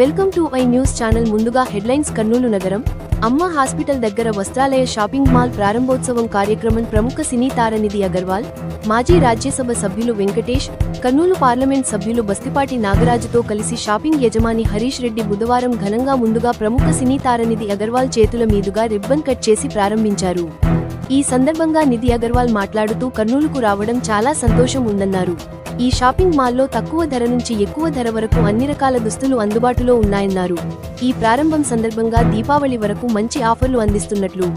Welcome to I news channel ముందుగా headlines Kurnool నగరం. Amma hospital దగ్గర వస్త్రాలయ షాపింగ్ మాల్ ప్రారంభోత్సవం కార్యక్రమం ప్రముఖ సినీ తారనిధి అగర్వాల్ మాజీ రాజ్యసభ సభ్యులు వెంకటేష్ కర్నూలు పార్లమెంట్ సభ్యులు బస్తిపాటి నాగరాజుతో కలిసి షాపింగ్ యజమాని హరీష్ రెడ్డి బుధవారం ఘనంగా ముందుగా ప్రముఖ సినీ తారనిధి అగర్వాల్ చేతుల మీదుగా రిబ్బన్ కట్ చేసి ప్రారంభించారు. ఈ సందర్భంగా నిధి అగర్వాల్ మాట్లాడుతూ కర్నూలుకు రావడం చాలా సంతోషం ఉందన్నారు. ఈ షాపింగ్ మాల్లో తక్కువ ధర నుంచి ఎక్కువ ధర వరకు అన్ని రకాల దుస్తులు అందుబాటులో ఉన్నాయన్నారు. ఈ ప్రారంభం సందర్భంగా దీపావళి వరకు మంచి ఆఫర్లు అందిస్తున్నట్లు.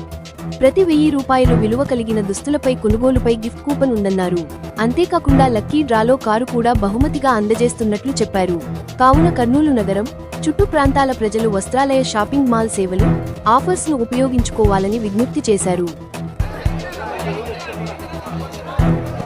ప్రతి వెయ్యి రూపాయలు విలువ కలిగిన దుస్తులపై కొనుగోలుపై గిఫ్ట్ కూపన్ ఉందన్నారు. అంతేకాకుండా లక్కీ డ్రాలో కారు కూడా బహుమతిగా అందజేస్తున్నట్లు చెప్పారు. కావున కర్నూలు నగరం చుట్టు ప్రాంతాల ప్రజలు వస్త్రాలయ షాపింగ్ మాల్ సేవలు ఆఫర్స్ను ఉపయోగించుకోవాలని విజ్ఞప్తి చేశారు. Thank you.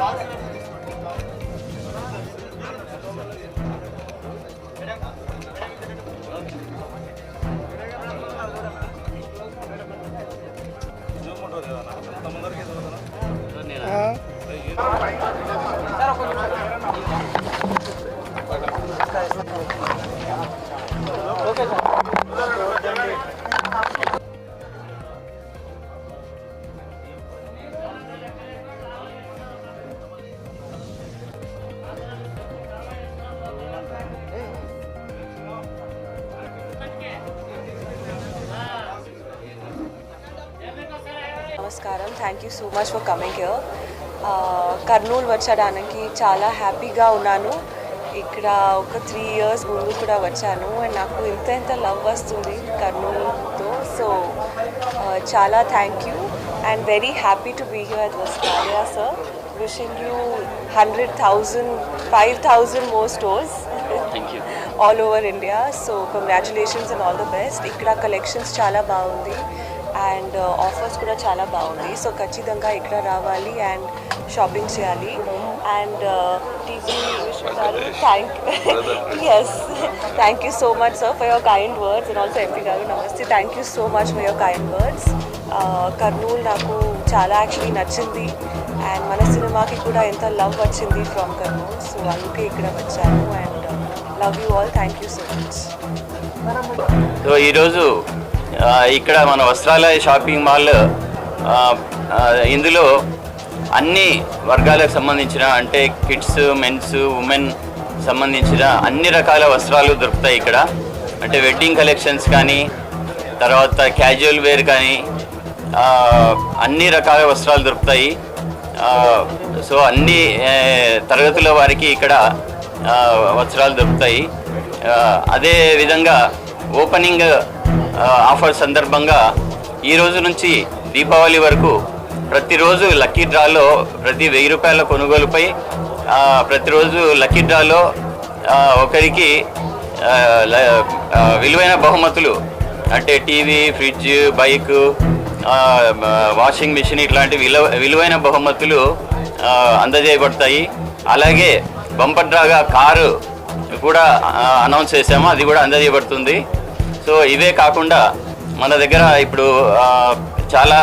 Gracias. నమస్కారం. Thank you so much for coming here Kurnool వచ్చడానికి చాలా హ్యాపీగా ఉన్నాను. ఇక్కడ ఒక త్రీ ఇయర్స్ ముందు కూడా వచ్చాను. అండ్ నాకు ఇంత ఇంత లవ్ వస్తుంది కర్నూలుతో. సో చాలా thank you and very happy to be here at వస్కారియా sir wishing you hundred thousand five thousand more stores all over India so congratulations and all the best ఇక్కడ కలెక్షన్స్ చాలా బాగుంది and offers uh, కూడా చాలా బాగుంది. So ఖచ్చితంగా ఇక్కడ రావాలి and shopping చేయాలి. అండ్ uh, టీజీ గారు thanks thank you so much sir for your kind words and also MP గారు నమస్తే. Thank you so much for your kind words Kurnool నాకు చాలా యాక్చువల్లీ నచ్చింది. అండ్ మన సినిమాకి కూడా ఎంత లవ్ వచ్చింది ఫ్రమ్ కర్నూలు. సో అందుకే ఇక్కడ వచ్చాను. And love you all thank you so much ఈరోజు ఇక్కడ మన వస్త్రాలయ షాపింగ్ మాల్ ఇందులో అన్ని వర్గాలకు సంబంధించిన అంటే కిడ్స్ మెన్స్ ఉమెన్ సంబంధించిన అన్ని రకాల వస్త్రాలు దొరుకుతాయి ఇక్కడ. అంటే వెడ్డింగ్ కలెక్షన్స్ కానీ తర్వాత క్యాజువల్ వేర్ కానీ అన్ని రకాల వస్త్రాలు దొరుకుతాయి. సో అన్ని తరగతుల వారికి ఇక్కడ వస్త్రాలు దొరుకుతాయి. అదే విధంగా ఓపెనింగ్ ఆఫర్ సందర్భంగా ఈ రోజు నుంచి దీపావళి వరకు ప్రతిరోజు లక్కీ డ్రాలో ప్రతి వెయ్యి రూపాయల కొనుగోలుపై ప్రతిరోజు లక్కీ డ్రాలో ఒకరికి విలువైన బహుమతులు అంటే TV fridge bike washing machine ఇట్లాంటి విలువ విలువైన బహుమతులు అందజేయబడతాయి. అలాగే బంపర్ డ్రాగా కారు కూడా అనౌన్స్ చేసాము అది కూడా అందజేయబడుతుంది. సో ఇవే కాకుండా మన దగ్గర ఇప్పుడు చాలా